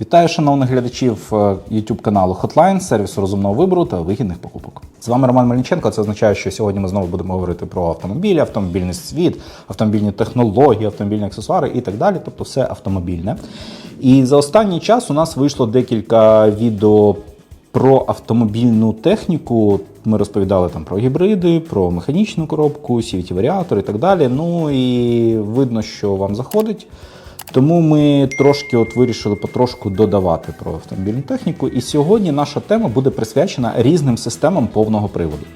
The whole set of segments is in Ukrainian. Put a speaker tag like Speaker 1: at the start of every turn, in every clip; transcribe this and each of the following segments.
Speaker 1: Вітаю шановних глядачів е, YouTube каналу Hotline, сервісу розумного вибору та вигідних покупок. З вами Роман Мельниченко. Це означає, що сьогодні ми знову будемо говорити про автомобілі, автомобільний світ, автомобільні технології, автомобільні аксесуари і так далі. Тобто все автомобільне. І за останній час у нас вийшло декілька відео про автомобільну техніку. Ми розповідали там про гібриди, про механічну коробку, cvt варіатор і так далі. Ну і видно, що вам заходить. Тому ми трошки от вирішили потрошку додавати про автомобільну техніку. І сьогодні наша тема буде присвячена різним системам повного приводу.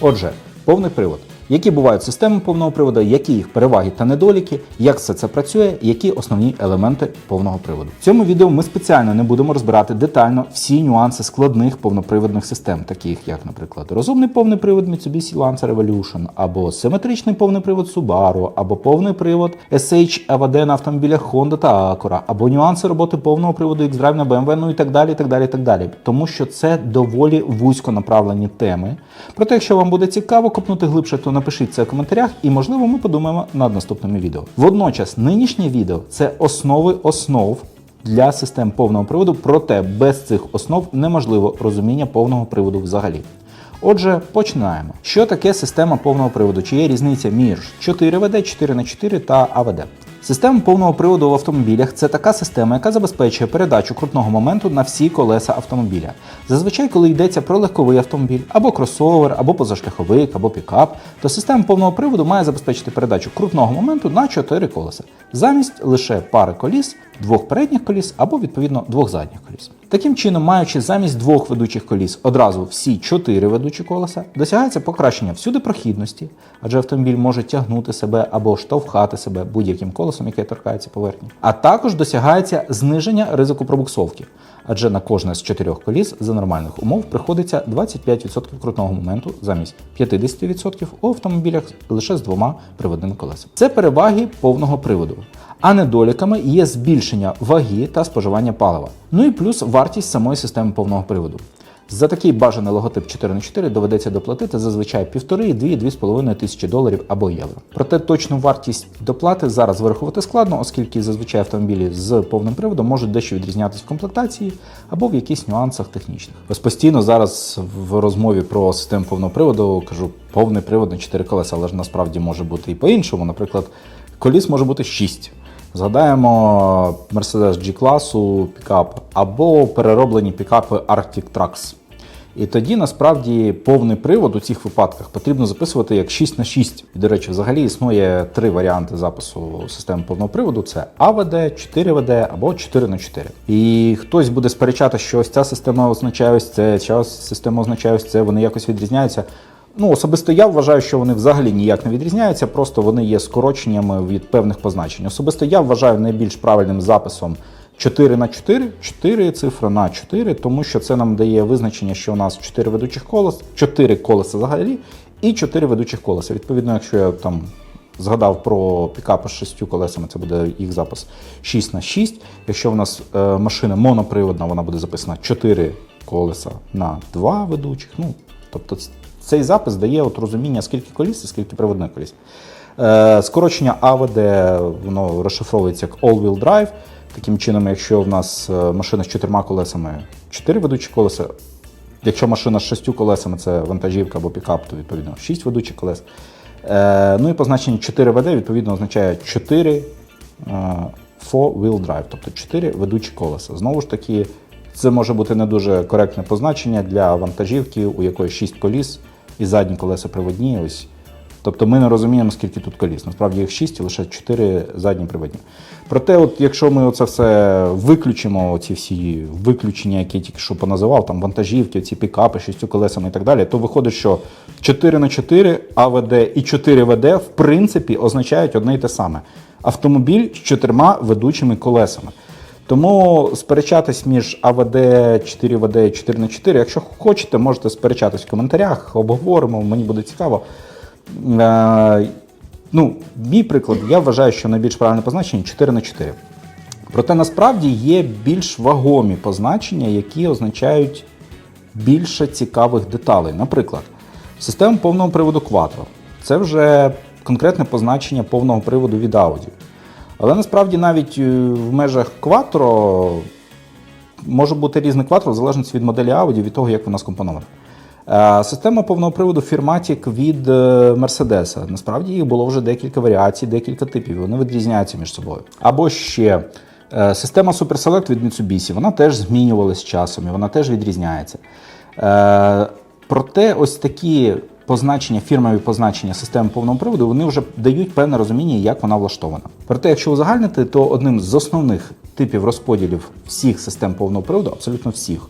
Speaker 1: Отже, повний привод. Які бувають системи повного приводу, які їх переваги та недоліки, як все це працює, які основні елементи повного приводу. В цьому відео ми спеціально не будемо розбирати детально всі нюанси складних повноприводних систем, таких як, наприклад, розумний повний привод Mitsubishi Lancer Evolution, або симетричний повний привод Subaru, або повний привод SH AVD на автомобілях Honda та Acura, або нюанси роботи повного приводу X-Drive на BMW, ну і так далі, і так далі, і так далі. Тому що це доволі вузько направлені теми. Проте, якщо вам буде цікаво копнути глибше, то напишіть це в коментарях, і можливо ми подумаємо над наступними відео. Водночас, нинішнє відео це основи основ для систем повного приводу, проте без цих основ неможливо розуміння повного приводу взагалі. Отже, починаємо. Що таке система повного приводу? Чи є різниця між 4ВД, 4х4 та АВД? Система повного приводу в автомобілях це така система, яка забезпечує передачу крутного моменту на всі колеса автомобіля. Зазвичай, коли йдеться про легковий автомобіль, або кросовер, або позашляховик, або пікап, то система повного приводу має забезпечити передачу крутного моменту на 4 колеса, замість лише пари коліс, двох передніх коліс або відповідно двох задніх коліс. Таким чином, маючи замість двох ведучих коліс одразу всі чотири ведучі колеса, досягається покращення всюди прохідності, адже автомобіль може тягнути себе або штовхати себе будь-яким колесом, яке торкається поверхні. А також досягається зниження ризику пробуксовки, адже на кожне з чотирьох коліс за нормальних умов приходиться 25% крутного моменту замість 50% у автомобілях лише з двома приводними колесами. Це переваги повного приводу. А недоліками є збільшення ваги та споживання палива. Ну і плюс вартість самої системи повного приводу. За такий бажаний логотип 4х4 доведеться доплатити зазвичай 1,5-2-2,5 тисячі доларів або євро. Проте точну вартість доплати зараз вирахувати складно, оскільки зазвичай автомобілі з повним приводом можуть дещо відрізнятися в комплектації або в якихось нюансах технічних. Ось постійно зараз в розмові про систему повного приводу кажу повний привод на 4 колеса, але ж насправді може бути і по-іншому. Наприклад, коліс може бути 6. Згадаємо Mercedes G-класу пікап або перероблені пікапи Arctic Trax. І тоді насправді повний привод у цих випадках потрібно записувати як 6 на 6. І, до речі, взагалі існує три варіанти запису системи повного приводу: це АВД, 4ВД або 4 на 4 І хтось буде сперечати, що ось ця система означає ось це, ця система означає ось це, вони якось відрізняються. Ну, особисто я вважаю, що вони взагалі ніяк не відрізняються, просто вони є скороченнями від певних позначень. Особисто я вважаю найбільш правильним записом 4 на 4, 4 цифра на 4, тому що це нам дає визначення, що у нас 4 ведучих колес, 4 колеса взагалі і 4 ведучих колеса. Відповідно, якщо я там згадав про пікапи з 6 колесами, це буде їх запис 6 на 6. Якщо в нас е, машина моноприводна, вона буде записана 4 колеса на 2 ведучих. Ну, тобто цей запис дає от розуміння, скільки коліс і скільки приводних коліс. Е, скорочення АВД воно розшифровується як All-Wheel Drive. Таким чином, якщо в нас е, машина з чотирма колесами, 4 ведучі колеса. Якщо машина з шістю колесами, це вантажівка або пікап, то відповідно 6 ведучих колес. Е, ну і позначення 4 ВД відповідно означає 4 е, four-wheel drive, тобто 4 ведучі колеса. Знову ж таки, це може бути не дуже коректне позначення для вантажівки, у якої 6 коліс і задні колеса приводні. Ось. Тобто ми не розуміємо, скільки тут коліс. Насправді їх 6 і лише 4 задні приводні. Проте, от, якщо ми це все виключимо, ці всі виключення, які я тільки що поназивав, там вантажівки, ці пікапи, 6 колесами і так далі, то виходить, що 4 на 4 АВД і 4 ВД в принципі означають одне й те саме. Автомобіль з чотирма ведучими колесами. Тому сперечатись між АВД 4ВД і 4 на 4 якщо хочете, можете сперечатись в коментарях, обговоримо, мені буде цікаво. Е, ну, Мій приклад, я вважаю, що найбільш правильне позначення 4 на 4. Проте насправді є більш вагомі позначення, які означають більше цікавих деталей. Наприклад, система повного приводу Quattro. Це вже конкретне позначення повного приводу від Audi. Але насправді навіть е, в межах Quattro може бути різний Quattro в залежності від моделі Audi, від того, як вона скомпонована. Е, Система повного приводу Firmatic від е, Mercedes. Насправді їх було вже декілька варіацій, декілька типів. Вони відрізняються між собою. Або ще система Super Select від Mitsubishi. Вона теж змінювалася часом і вона теж відрізняється. Проте, ось такі позначення, фірмові позначення системи повного приводу, вони вже дають певне розуміння, як вона влаштована. Проте, якщо узагальнити, то одним з основних типів розподілів всіх систем повного приводу, абсолютно всіх,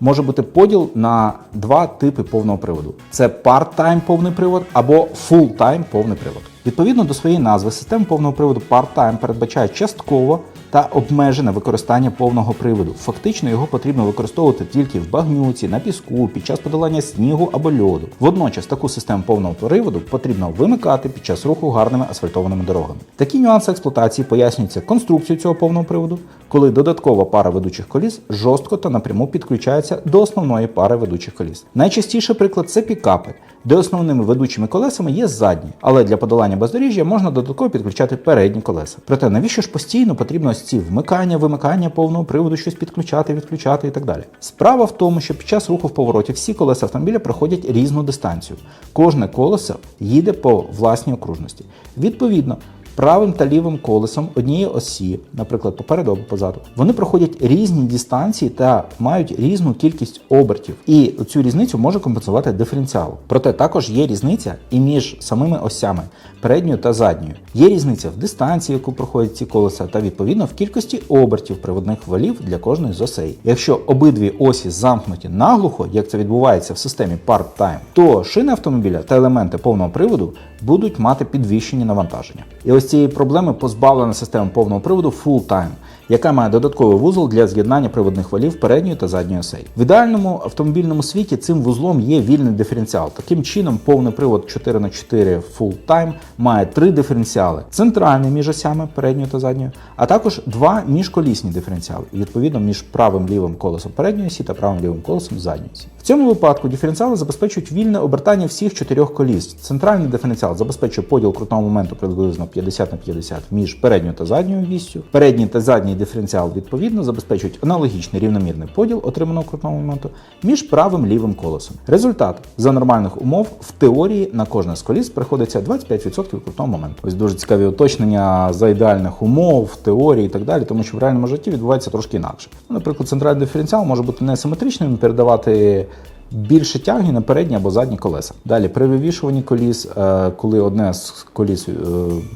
Speaker 1: може бути поділ на два типи повного приводу: це part-time повний привод або full-time повний привод. Відповідно до своєї назви, система повного приводу part-time передбачає частково та обмежене використання повного приводу. Фактично його потрібно використовувати тільки в багнюці, на піску, під час подолання снігу або льоду. Водночас таку систему повного приводу потрібно вимикати під час руху гарними асфальтованими дорогами. Такі нюанси експлуатації пояснюються конструкцією цього повного приводу, коли додаткова пара ведучих коліс жорстко та напряму підключається до основної пари ведучих коліс. Найчастіший приклад це пікапи, де основними ведучими колесами є задні, але для подолання бездоріжжя можна додатково підключати передні колеса. Проте навіщо ж постійно потрібно ось ці вмикання, вимикання повного приводу, щось підключати, відключати і так далі. Справа в тому, що під час руху в повороті всі колеса автомобіля проходять різну дистанцію. Кожне колесо їде по власній окружності. Відповідно, правим та лівим колесом однієї осі, наприклад, попереду або позаду, вони проходять різні дистанції та мають різну кількість обертів. І цю різницю може компенсувати диференціал. Проте також є різниця і між самими осями передньою та задньою. Є різниця в дистанції, яку проходять ці колеса, та відповідно в кількості обертів приводних валів для кожної з осей. Якщо обидві осі замкнуті наглухо, як це відбувається в системі part-time, то шини автомобіля та елементи повного приводу будуть мати підвищені навантаження. І ось цієї проблеми позбавлена система повного приводу full-time, яка має додатковий вузол для з'єднання приводних валів передньої та задньої осей. В ідеальному автомобільному світі цим вузлом є вільний диференціал. Таким чином, повний привод 4х4 full-time має три диференціали: центральний між осями передньої та задньої, а також два міжколісні диференціали, відповідно між правим лівим колесом передньої осі та правим лівим колесом задньої осі. В цьому випадку диференціали забезпечують вільне обертання всіх чотирьох коліс. Центральний диференціал забезпечує поділ крутного моменту приблизно 50 на 50 між передньою та задньою вістю. Передній та задній диференціал відповідно забезпечують аналогічний рівномірний поділ отриманого крутного моменту між правим лівим колесом. Результат за нормальних умов в теорії на кожне з коліс приходиться 25% крутного моменту. Ось дуже цікаві уточнення за ідеальних умов, теорії і так далі, тому що в реальному житті відбувається трошки інакше. Ну, наприклад, центральний диференціал може бути несиметричним, передавати більше тяги на передні або задні колеса. Далі при вивішуванні коліс, е, коли одне з коліс е,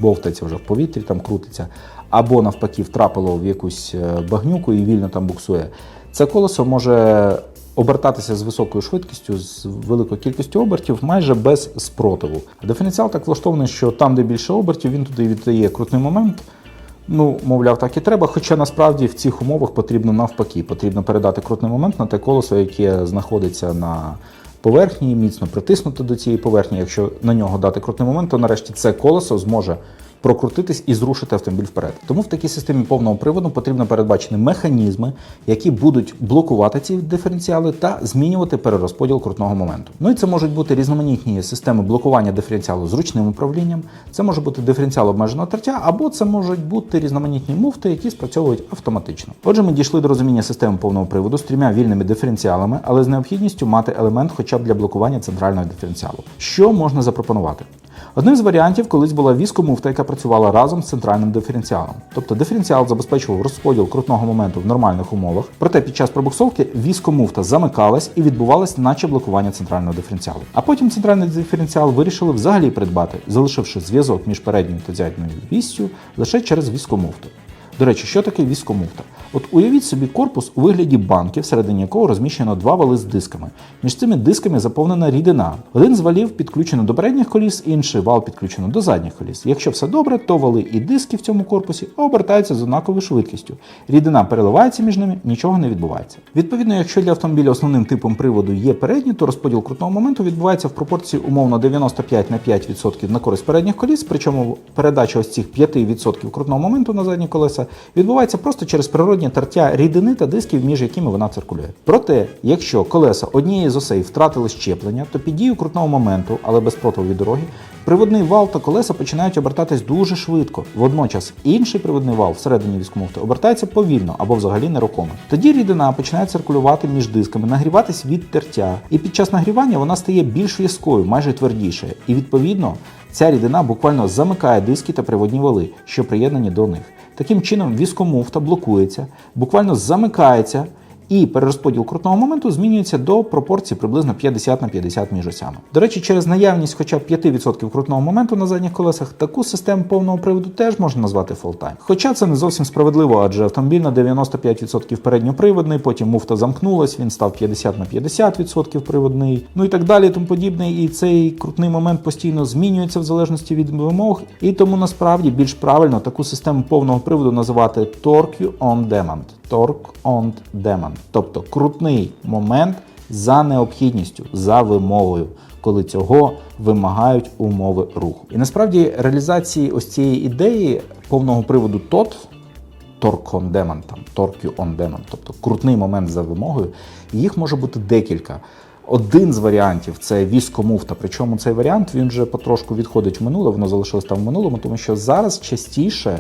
Speaker 1: бовтається вже в повітрі, там крутиться, або навпаки втрапило в якусь е, багнюку і вільно там буксує, це колесо може обертатися з високою швидкістю, з великою кількістю обертів, майже без спротиву. Диференціал так влаштований, що там, де більше обертів, він туди віддає крутний момент. Ну, мовляв, так і треба. Хоча насправді в цих умовах потрібно навпаки, потрібно передати крутний момент на те колесо, яке знаходиться на поверхні, міцно притиснути до цієї поверхні. Якщо на нього дати крутний момент, то нарешті це колесо зможе прокрутитись і зрушити автомобіль вперед. Тому в такій системі повного приводу потрібно передбачити механізми, які будуть блокувати ці диференціали та змінювати перерозподіл крутного моменту. Ну і це можуть бути різноманітні системи блокування диференціалу з ручним управлінням, це може бути диференціал обмеженого тертя, або це можуть бути різноманітні муфти, які спрацьовують автоматично. Отже, ми дійшли до розуміння системи повного приводу з трьома вільними диференціалами, але з необхідністю мати елемент хоча б для блокування центрального диференціалу. Що можна запропонувати? Одним з варіантів колись була віскомуфта, яка працювала разом з центральним диференціалом. Тобто диференціал забезпечував розподіл крутного моменту в нормальних умовах, проте під час пробуксовки віскомуфта замикалась і відбувалось наче блокування центрального диференціалу. А потім центральний диференціал вирішили взагалі придбати, залишивши зв'язок між передньою та задньою вістю лише через віскомуфту. До речі, що таке віскомуфта? От уявіть собі корпус у вигляді банки, всередині якого розміщено два вали з дисками. Між цими дисками заповнена рідина. Один з валів підключено до передніх коліс, інший вал підключено до задніх коліс. Якщо все добре, то вали і диски в цьому корпусі обертаються з однаковою швидкістю. Рідина переливається між ними, нічого не відбувається. Відповідно, якщо для автомобіля основним типом приводу є передній, то розподіл крутного моменту відбувається в пропорції умовно 95 на 5% на користь передніх коліс, причому передача ось цих 5% крутного моменту на задні колеса відбувається просто через природнє тертя рідини та дисків, між якими вона циркулює. Проте, якщо колеса однієї з осей втратили щеплення, то під дією крутного моменту, але без противу від дороги, приводний вал та колеса починають обертатись дуже швидко. Водночас інший приводний вал всередині віскомуфти обертається повільно або взагалі нерухомо. Тоді рідина починає циркулювати між дисками, нагріватись від тертя, і під час нагрівання вона стає більш в'язкою, майже твердішою. І відповідно ця рідина буквально замикає диски та приводні вали, що приєднані до них. Таким чином, віскомуфта блокується, буквально замикається. І перерозподіл крутного моменту змінюється до пропорції приблизно 50 на 50 між осями. До речі, через наявність хоча б 5% крутного моменту на задніх колесах, таку систему повного приводу теж можна назвати full-time. Хоча це не зовсім справедливо, адже автомобіль на 95% передньоприводний, потім муфта замкнулась, він став 50 на 50% приводний, ну і так далі, тому подібне. І цей крутний момент постійно змінюється в залежності від вимог. І тому насправді більш правильно таку систему повного приводу називати Torque on Demand. Torque on Demand. Тобто крутний момент за необхідністю, за вимогою, коли цього вимагають умови руху. І насправді реалізації ось цієї ідеї повного приводу TOT, Torque on Demand, там, Torque on Demand, тобто крутний момент за вимогою, їх може бути декілька. Один з варіантів це віскомуфта. Причому цей варіант він вже потрошку відходить в минуле, воно залишилось там в минулому, тому що зараз частіше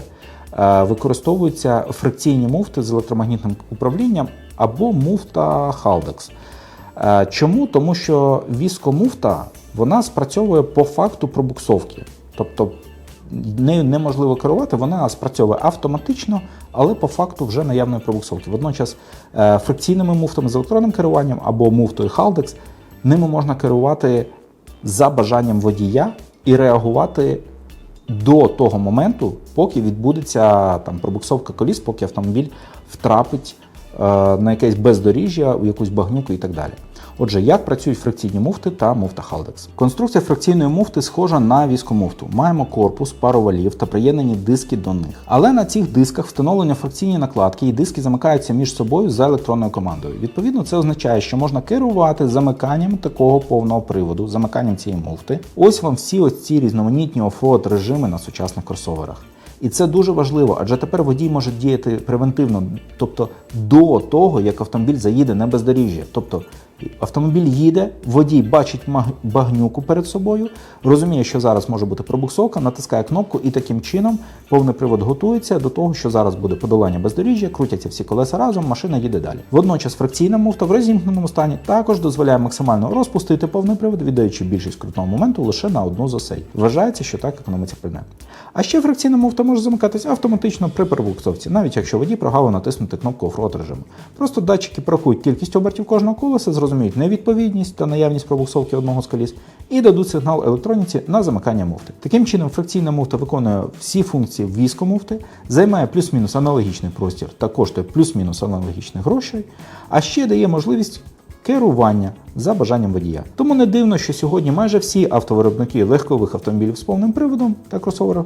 Speaker 1: використовуються фрикційні муфти з електромагнітним управлінням або муфта. Е, Чому? Тому що віскомуфта вона спрацьовує по факту пробуксовки. Тобто нею неможливо керувати, вона спрацьовує автоматично, але по факту вже наявної пробуксовки. Водночас е, фрикційними муфтами з електронним керуванням або муфтою Haldex ними можна керувати за бажанням водія і реагувати до того моменту, поки відбудеться там пробуксовка коліс, поки автомобіль втрапить е, на якесь бездоріжжя, у якусь багнюку і так далі. Отже, як працюють фрикційні муфти та муфта Haldex? Конструкція фрикційної муфти схожа на віскомуфту. Маємо корпус, пару валів та приєднані диски до них. Але на цих дисках встановлені фрикційні накладки, і диски замикаються між собою за електронною командою. Відповідно, це означає, що можна керувати замиканням такого повного приводу, замиканням цієї муфти. Ось вам всі ось ці різноманітні оффроад режими на сучасних кросоверах. І це дуже важливо, адже тепер водій може діяти превентивно, тобто до того, як автомобіль заїде на бездоріжжя. Тобто автомобіль їде, водій бачить багнюку перед собою, розуміє, що зараз може бути пробуксовка, натискає кнопку, і таким чином повний привод готується до того, що зараз буде подолання бездоріжжя, крутяться всі колеса разом, машина їде далі. Водночас фракційна муфта в розімкненому стані також дозволяє максимально розпустити повний привод, віддаючи більшість крутного моменту лише на одну з осей. Вважається, що так економиться пальне. А ще фракційна муфта може замикатись автоматично при пробуксовці, навіть якщо водій прогавив натиснути кнопку оффроад режиму. Просто датчики порахують кількість обертів кожного колеса, зрозуміють невідповідність та наявність пробуксовки одного з коліс і дадуть сигнал електроніці на замикання муфти. Таким чином, фракційна муфта виконує всі функції віскомуфти, займає плюс-мінус аналогічний простір та коштує плюс-мінус аналогічних грошей, а ще дає можливість керування за бажанням водія. Тому не дивно, що сьогодні майже всі автовиробники легкових автомобілів з повним приводом та кросоверів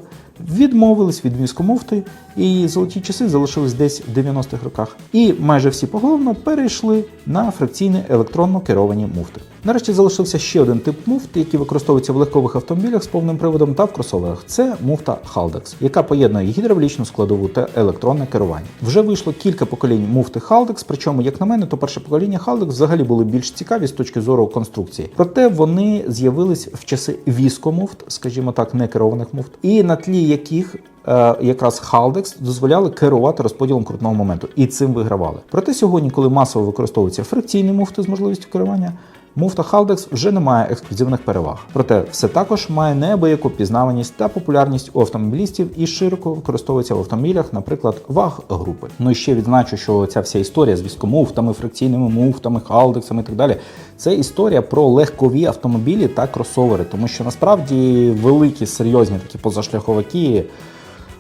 Speaker 1: відмовились від віскомуфти, і золоті часи залишились десь в 90-х роках. І майже всі поголовно перейшли на фракційні електронно керовані муфти. Нарешті залишився ще один тип муфт, який використовується в легкових автомобілях з повним приводом та в кросоверах. Це муфта Haldex, яка поєднує гідравлічну складову та електронне керування. Вже вийшло кілька поколінь муфти Haldex, причому, як на мене, то перше покоління Haldex взагалі були більш цікаві з точки зору конструкції. Проте вони з'явились в часи віскомуфт, скажімо так, не керованих муфт, і на тлі яких е, якраз Haldex дозволяли керувати розподілом крутного моменту і цим вигравали. Проте сьогодні, коли масово використовуються фрикційні муфти з можливістю керування, муфта Haldex вже не має ексклюзивних переваг. Проте все також має неабияку пізнаваність та популярність у автомобілістів і широко використовується в автомобілях, наприклад, ваг групи. Ну і ще відзначу, що ця вся історія з віскомуфтами, фрикційними муфтами, халдексами і так далі. Це історія про легкові автомобілі та кросовери, тому що насправді великі серйозні такі позашляховики,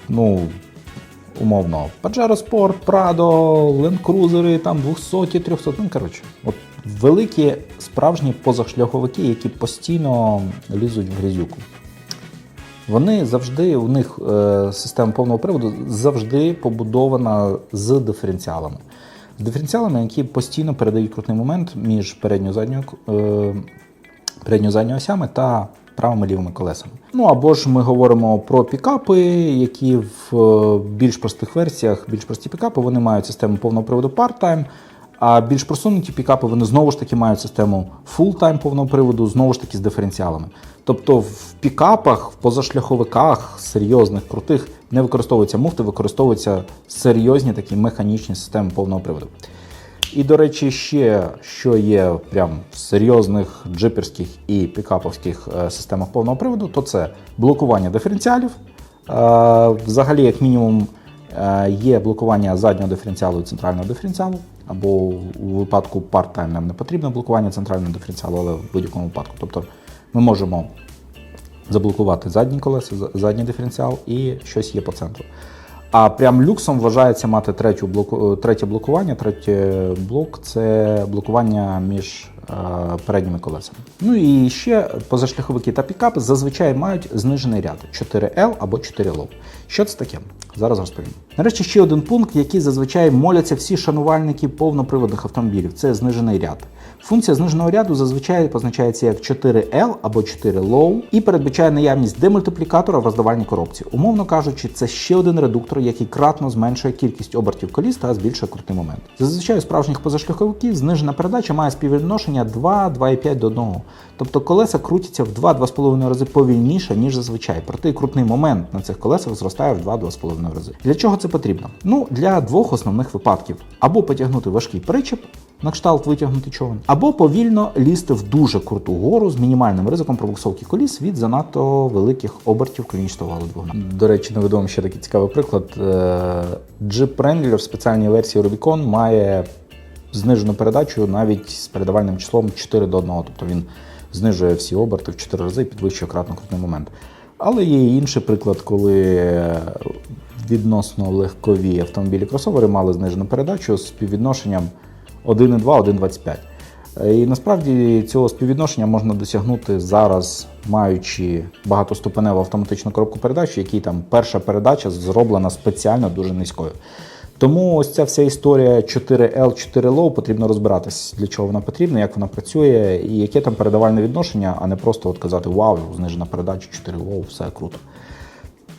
Speaker 1: ну умовно, Pajero Sport, Prado, Land Cruiser, там 200, 300, ну коротше, от великі справжні позашляховики, які постійно лізуть в грязюку. Вони завжди, у них е, система повного приводу завжди побудована з диференціалами. З диференціалами, які постійно передають крутний момент між передньо-задньою е, передньо-задньою осями та правими лівими колесами. Ну або ж ми говоримо про пікапи, які в е, більш простих версіях, більш прості пікапи, вони мають систему повного приводу part-time, а більш просунуті пікапи вони знову ж таки мають систему full-time повного приводу, знову ж таки з диференціалами. Тобто в пікапах, в позашляховиках серйозних, крутих не використовуються муфти, використовуються серйозні такі механічні системи повного приводу. І, до речі, ще що є прям в серйозних джиперських і пікаповських е, системах повного приводу, то це блокування диференціалів. Е, Взагалі, як мінімум, є блокування заднього диференціалу і центрального диференціалу. Або у випадку part-time нам не потрібно блокування центрального диференціалу, але в будь-якому випадку. Тобто ми можемо заблокувати задні колеса, задній диференціал і щось є по центру. А прям люксом вважається мати третю блоку, е, третє блокування. Третє блок це блокування між е, передніми колесами. Ну і ще позашляховики та пікапи зазвичай мають знижений ряд 4L або 4Low. Що це таке? Зараз розповім. Нарешті ще один пункт, який зазвичай моляться всі шанувальники повноприводних автомобілів. Це знижений ряд. Функція зниженого ряду зазвичай позначається як 4L або 4Low і передбачає наявність демультиплікатора в роздавальній коробці. Умовно кажучи, це ще один редуктор, який кратно зменшує кількість обертів коліс та збільшує крутий момент. Зазвичай у справжніх позашляховиків знижена передача має співвідношення 2-2,5 до 1. Тобто колеса крутяться в 2-2,5 рази повільніше, ніж зазвичай. Проте крутний момент на цих колесах зростає в 2-2,5 рази. Для чого це потрібно? Ну, для двох основних випадків: або потягнути важкий причеп, на кшталт витягнути човен, або повільно лізти в дуже круту гору з мінімальним ризиком пробуксовки коліс від занадто великих обертів клінічного двигуна. До речі, наведу ще такий цікавий приклад. Е, Jeep Wrangler в спеціальній версії Rubicon має знижену передачу навіть з передавальним числом 4 до 1, тобто він знижує всі оберти в 4 рази і підвищує кратно крутний момент. Але є і інший приклад, коли відносно легкові автомобілі кросовери мали знижену передачу з співвідношенням 1,2, 1,25. Е, І насправді цього співвідношення можна досягнути зараз, маючи багатоступеневу автоматичну коробку передач, в якій там перша передача зроблена спеціально дуже низькою. Тому ось ця вся історія 4L, 4Low потрібно розбиратись, для чого вона потрібна, як вона працює і яке там передавальне відношення, а не просто от казати Вау, знижена передача 4 все круто.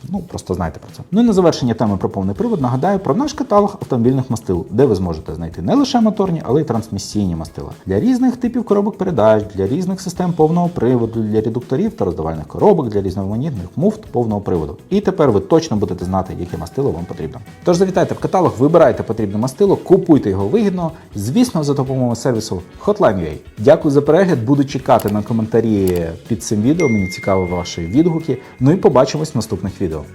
Speaker 1: Ну, просто знайте про це. Ну і на завершення теми про повний привод нагадаю про наш каталог автомобільних мастил, де ви зможете знайти не лише моторні, але й трансмісійні мастила для різних типів коробок передач, для різних систем повного приводу, для редукторів та роздавальних коробок, для різноманітних муфт повного приводу. І тепер ви точно будете знати, яке мастило вам потрібно. Тож завітайте в каталог, вибирайте потрібне мастило, купуйте його вигідно, звісно, за допомогою сервісу Hotline.ua. Дякую за перегляд, буду чекати на коментарі під цим відео. Мені цікаві ваші відгуки. Ну і побачимось в наступних відео. olvido.